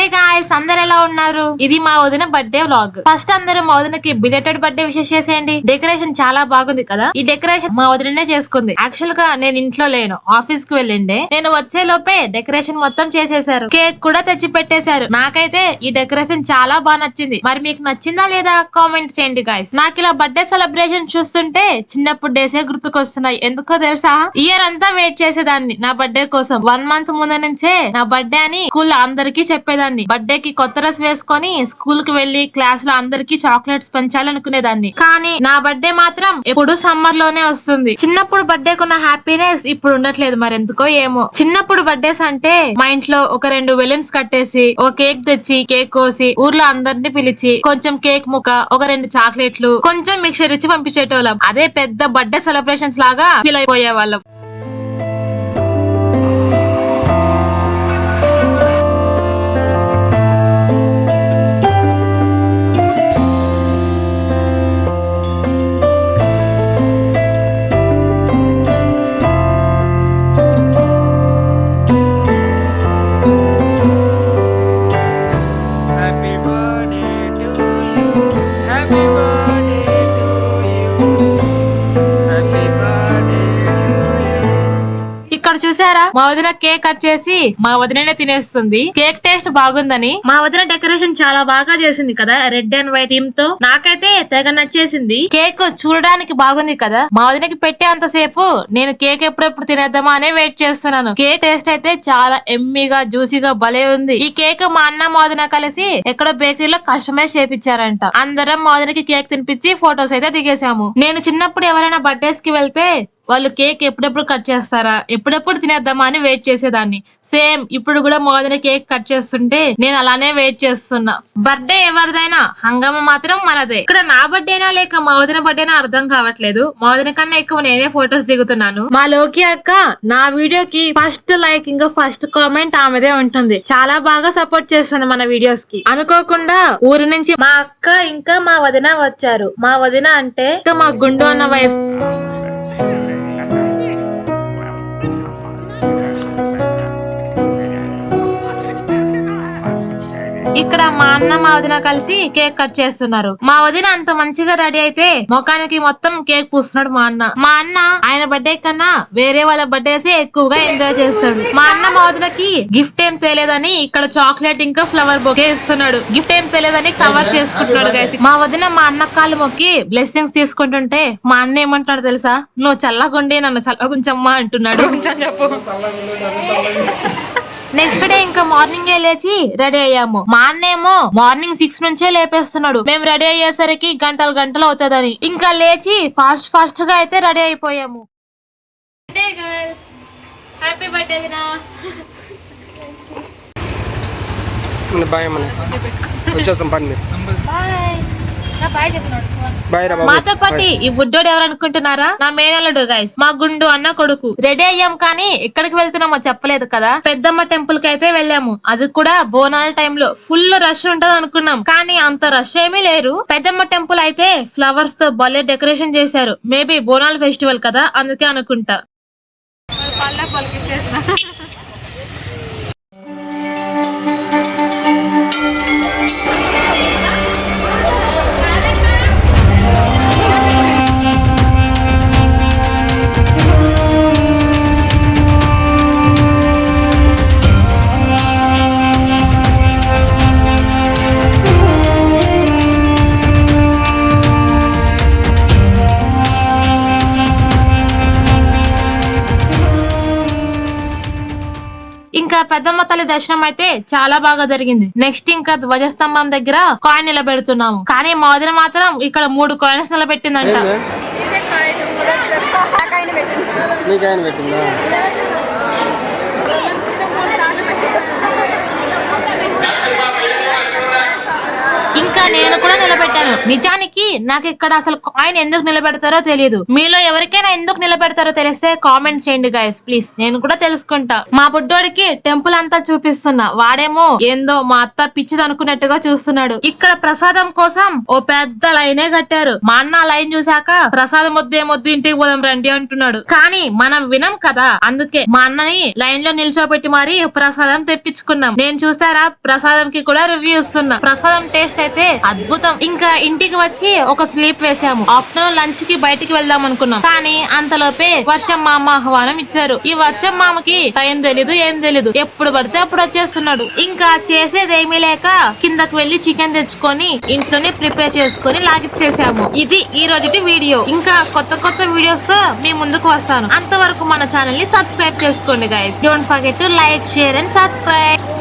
Hey guys! Guys అందరు ఎలా ఉన్నారు? ఇది మా వదిన బర్త్డే వ్లాగ్ ఫస్ట్ అందరూ మా వదినకి బిలేటెడ్ బర్త్డే విషెస్ చేసేయండి. డెకరేషన్ చాలా బాగుంది కదా? ఈ డెకరేషన్ మా వదిననే చేసుకుంది. యాక్చువల్గా నేను ఇంట్లో లేను. ఆఫీస్కి వెళ్ళిండే. నేను వచ్చే లోపే డెకరేషన్ మొత్తం చేసేసారు కేక్ కూడా తెచ్చి పెట్టేశారు నాకైతే ఈ డెకరేషన్ చాలా బాగా నచ్చింది. మరి మీకు నచ్చిందా లేదా కామెంట్ చేయండి గాయస్ నాకు ఇలా బర్త్డే సెలబ్రేషన్ చూస్తుంటే చిన్నప్పుడు డేసే గుర్తుకొస్తున్నాయి. ఎందుకో తెలుసా? ఇయర్ అంతా వెయిట్ చేసేదాన్ని నా బర్త్డే కోసం. వన్ మంత్ ముందు నుంచే నా బర్త్డే అని స్కూల్ అందరికీ చెప్పేదాన్ని. బర్త్డే కి కొత్త డ్రెస్ వేసుకొని స్కూల్కి వెళ్ళి క్లాస్లో అందరికీ చాక్లెట్స్ పెంచాలనుకునేదాన్ని. కానీ నా బర్త్డే మాత్రం ఎప్పుడు సమ్మర్లోనే వస్తుంది. చిన్నప్పుడు బర్త్డే కొన్న హ్యాపీనెస్ ఇప్పుడు ఉండట్లేదు మరి ఎందుకో ఏమో. చిన్నప్పుడు బర్త్డేస్ అంటే మా ఇంట్లో ఒక రెండు బెలూన్స్ కట్టేసి ఒక కేక్ తెచ్చి కేక్ కోసి ఊర్లో అందరిని పిలిచి కొంచెం కేక్ ముక్క ఒక రెండు చాక్లెట్లు కొంచెం మిక్చర్ ఇచ్చి పంపించేటోళ్ళం. అదే పెద్ద బర్త్డే సెలబ్రేషన్స్ లాగా ఫీల్ అయిపోయే వాళ్ళం మా వదిన కేక్ కట్ చేసి మా వదిననే తినేస్తుంది. కేక్ టేస్ట్ బాగుందని మా వదిన డెకరేషన్ చాలా బాగా చేసింది కదా రెడ్ అండ్ వైట్ థీమ్తో. నాకైతే తెగ నచ్చేసింది. కేక్ చూడడానికి బాగుంది కదా? మా వదినకి పెట్టే అంతసేపు నేను కేక్ ఎప్పుడెప్పుడు తినేద్దామా అనే వెయిట్ చేస్తున్నాను. కేక్ టేస్ట్ అయితే చాలా ఎమ్మిగా జ్యూసీగా భలే ఉంది. ఈ కేక్ మా అన్న మా వదిన కలిసి ఎక్కడో బేకరీలో కస్టమైజ్ చేపించారంట అందరం మా వదినకి కేక్ తినిపించి ఫొటోస్ అయితే దిగేసాము నేను చిన్నప్పుడు ఎవరైనా బర్త్డేస్కి వెళ్తే వాళ్ళు కేక్ ఎప్పుడెప్పుడు కట్ చేస్తారా? ఎప్పుడెప్పుడు తినేద్దామా అని వెయిట్ చేసేదాన్ని. సేమ్ ఇప్పుడు కూడా మోదన కేక్ కట్ చేస్తుంటే నేను అలానే వెయిట్ చేస్తున్నా. బర్త్డే ఎవరిదైనా హంగామా మాత్రం మనదే. ఇక్కడ నా బర్త్డేనా లేక మా వదిన బర్త్డేనా అర్థం కావట్లేదు. మోదన కన్నా ఎక్కువ నేనే ఫొటోస్ దిగుతున్నాను. మా లోకి అక్క నా వీడియోకి ఫస్ట్ లైక్ ఇంకా ఫస్ట్ కామెంట్ ఆమెదే ఉంటుంది. చాలా బాగా సపోర్ట్ చేస్తుంది మన వీడియోస్కి. అనుకోకుండా ఊరి నుంచి మా అక్క ఇంకా మా వదిన వచ్చారు. మా వదిన అంటే ఇంకా మా గుండు అన్న వైఫ్ ఇక్కడ మా అన్న మా వదిన కలిసి కేక్ కట్ చేస్తున్నారు. మా వదిన అంత మంచిగా రెడీ అయితే ముఖానికి మొత్తం కేక్ పూస్తున్నాడు మా అన్న. మా అన్న ఆయన బర్త్డే కన్నా వేరే వాళ్ళ బర్త్డేస్ ఎక్కువగా ఎంజాయ్ చేస్తాడు. మా అన్న మా వదినకి గిఫ్ట్ ఏం తేలేదని ఇక్కడ చాక్లెట్ ఇంకా ఫ్లవర్ బొకే ఇస్తున్నాడు గిఫ్ట్ ఏం తేలేదని కవర్ చేసుకుంటున్నాడు గైస్ మా వదిన మా అన్న కాళ్ళు మొక్కి బ్లెస్సింగ్స్ తీసుకుంటుంటే మా అన్న ఏమంటున్నాడు తెలుసా? నువ్వు చల్లగుండి నన్ను చల్లగుంచమ్మా అంటున్నాడు. నెక్స్ట్ డే ఇంకా మార్నింగ్ లేచి రెడీ అయ్యాము. మా అన్నేమో మార్నింగ్ సిక్స్ నుంచే లేపేస్తున్నాడు. మేము రెడీ అయ్యేసరికి గంటలు గంటలు అవుతుందని. ఇంకా లేచి ఫాస్ట్ ఫాస్ట్గా అయితే రెడీ అయిపోయాము. హ్యాపీ బర్త్డే బాయ్ అమ్మని వచ్చేస్తాం పండి బాయ్ రా బాబు మాతో పాటి ఈ బుడ్డోడు ఎవరు అనుకుంటున్నారా? నా మేనల్లుడు గైస్ మా గుండు అన్న కొడుకు. రెడీ అయ్యాం కానీ ఎక్కడికి వెళ్తున్నామో చెప్పలేదు కదా? పెద్దమ్మ టెంపుల్కి అయితే వెళ్ళాము. అది కూడా బోనాల టైంలో. ఫుల్ రష్ ఉంటది అనుకున్నాం. కానీ అంత రష్ ఏమీ లేరు. పెద్దమ్మ టెంపుల్ అయితే ఫ్లవర్స్తో భలే డెకరేషన్ చేశారు. మేబీ బోనాల ఫెస్టివల్ కదా? అందుకే అనుకుంటా. పెద్దమ్మ తల్లి దర్శనం అయితే చాలా బాగా జరిగింది. నెక్స్ట్ ఇంకా ధ్వజస్తంభం దగ్గర కాయిన్ నిలబెడుతున్నాము. కానీ మా వదిన మాత్రం ఇక్కడ మూడు కాయిన్స్ నిలబెట్టిందంట నీకు ఆయన పెట్టిందా ఇంకా నేను కూడా నిలబెట్టాను. నిజానికి నాకు ఇక్కడ అసలు కాయిన్ ఎందుకు నిలబెడతారో తెలియదు. మీలో ఎవరికైనా ఎందుకు నిలబెడతారో తెలిస్తే కామెంట్ చేయండి గైస్ ప్లీజ్ నేను కూడా తెలుసుకుంటా. మా బుడ్డోడికి టెంపుల్ అంతా చూపిస్తున్నా. వాడేమో ఏందో మా అత్త పిచ్చిది అనుకున్నట్టుగా చూస్తున్నాడు. ఇక్కడ ప్రసాదం కోసం ఓ పెద్ద లైనే కట్టారు. మా అన్న లైన్ చూశాక ప్రసాదం వద్దు ఏమొద్దు ఇంటికి పోదాం రండి అంటున్నాడు. కానీ మనం వినం కదా. అందుకే మా అన్నని లైన్లో నిల్చోబెట్టి మరి ప్రసాదం తెప్పించుకున్నాం. నేను చూసారా ప్రసాదంకి కూడా రివ్యూ ఇస్తున్నా. ప్రసాదం టేస్ట్ అయితే అద్భుతం. ఇంకా ఇంటికి వచ్చి ఒక స్లీప్ వేసాము. ఆఫ్టర్నూన్ లంచ్కి బయటికి వెళ్దాం అనుకున్నాం. కానీ అంతలోపే వర్షం మామ ఆహ్వానం ఇచ్చారు. ఈ వర్షం మామకి టైం తెలీదు ఏం తెలీదు. ఎప్పుడు పడితే అప్పుడు వచ్చేస్తున్నాడు. ఇంకా చేసేదేమీ లేక కిందకి వెళ్ళి చికెన్ తెచ్చుకొని ఇంట్లోనే ప్రిపేర్ చేసుకొని లాగిచ్చేసాము. ఇది ఈ రోజుటి వీడియో. ఇంకా కొత్త కొత్త వీడియోస్తో మీ ముందుకు వస్తాను. అంతవరకు మన ఛానల్ని సబ్స్క్రైబ్ చేసుకోండి guys don't forget to like share and subscribe